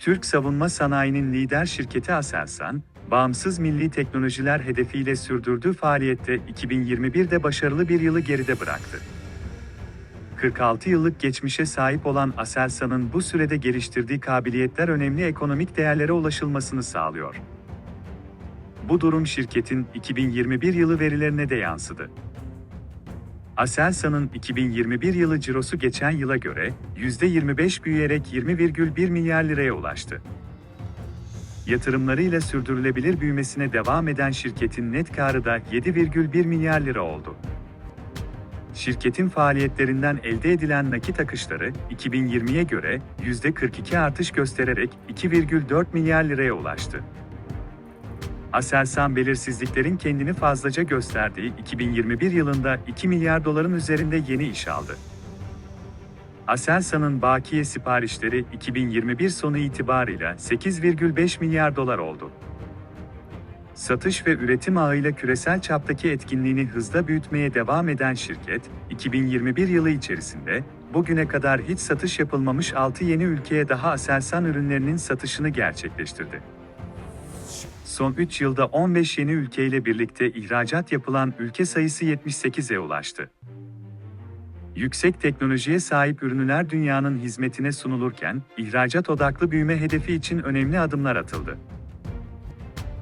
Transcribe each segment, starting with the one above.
Türk savunma sanayinin lider şirketi Aselsan, bağımsız milli teknolojiler hedefiyle sürdürdüğü faaliyette 2021'de başarılı bir yılı geride bıraktı. 46 yıllık geçmişe sahip olan Aselsan'ın bu sürede geliştirdiği kabiliyetler önemli ekonomik değerlere ulaşılmasını sağlıyor. Bu durum şirketin 2021 yılı verilerine de yansıdı. Aselsan'ın 2021 yılı cirosu geçen yıla göre %25 büyüyerek 20,1 milyar liraya ulaştı. Yatırımlarıyla sürdürülebilir büyümesine devam eden şirketin net karı da 7,1 milyar lira oldu. Şirketin faaliyetlerinden elde edilen nakit akışları 2020'ye göre %42 artış göstererek 2,4 milyar liraya ulaştı. Aselsan belirsizliklerin kendini fazlaca gösterdiği 2021 yılında 2 milyar doların üzerinde yeni iş aldı. Aselsan'ın bakiye siparişleri 2021 sonu itibarıyla 8,5 milyar dolar oldu. Satış ve üretim ağıyla küresel çaptaki etkinliğini hızla büyütmeye devam eden şirket, 2021 yılı içerisinde bugüne kadar hiç satış yapılmamış 6 yeni ülkeye daha Aselsan ürünlerinin satışını gerçekleştirdi. Son 3 yılda 15 yeni ülkeyle birlikte ihracat yapılan ülke sayısı 78'e ulaştı. Yüksek teknolojiye sahip ürünler dünyanın hizmetine sunulurken, ihracat odaklı büyüme hedefi için önemli adımlar atıldı.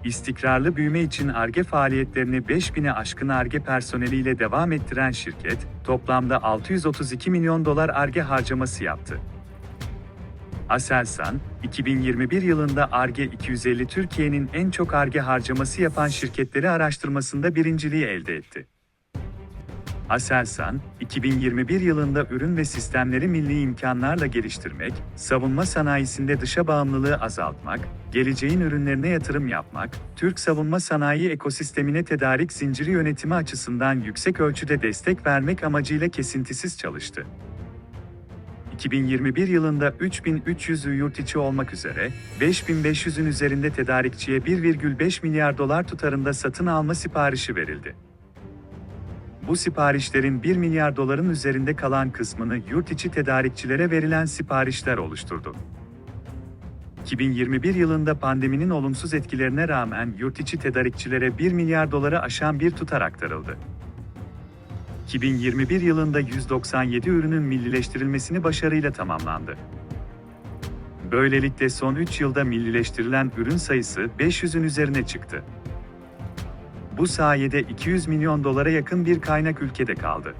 İstikrarlı büyüme için ARGE faaliyetlerini 5000'e aşkın ARGE personeliyle devam ettiren şirket, toplamda 632 milyon dolar ARGE harcaması yaptı. Aselsan, 2021 yılında ARGE 250 Türkiye'nin en çok ARGE harcaması yapan şirketleri araştırmasında birinciliği elde etti. Aselsan, 2021 yılında ürün ve sistemleri milli imkanlarla geliştirmek, savunma sanayisinde dışa bağımlılığı azaltmak, geleceğin ürünlerine yatırım yapmak, Türk savunma sanayi ekosistemine tedarik zinciri yönetimi açısından yüksek ölçüde destek vermek amacıyla kesintisiz çalıştı. 2021 yılında 3300 yurt içi olmak üzere 5500'ün üzerinde tedarikçiye 1,5 milyar dolar tutarında satın alma siparişi verildi. Bu siparişlerin 1 milyar doların üzerinde kalan kısmını yurt içi tedarikçilere verilen siparişler oluşturdu. 2021 yılında pandeminin olumsuz etkilerine rağmen yurt içi tedarikçilere 1 milyar doları aşan bir tutar aktarıldı. 2021 yılında 197 ürünün millileştirilmesini başarıyla tamamlandı. Böylelikle son 3 yılda millileştirilen ürün sayısı 500'ün üzerine çıktı. Bu sayede 200 milyon dolara yakın bir kaynak ülkede kaldı.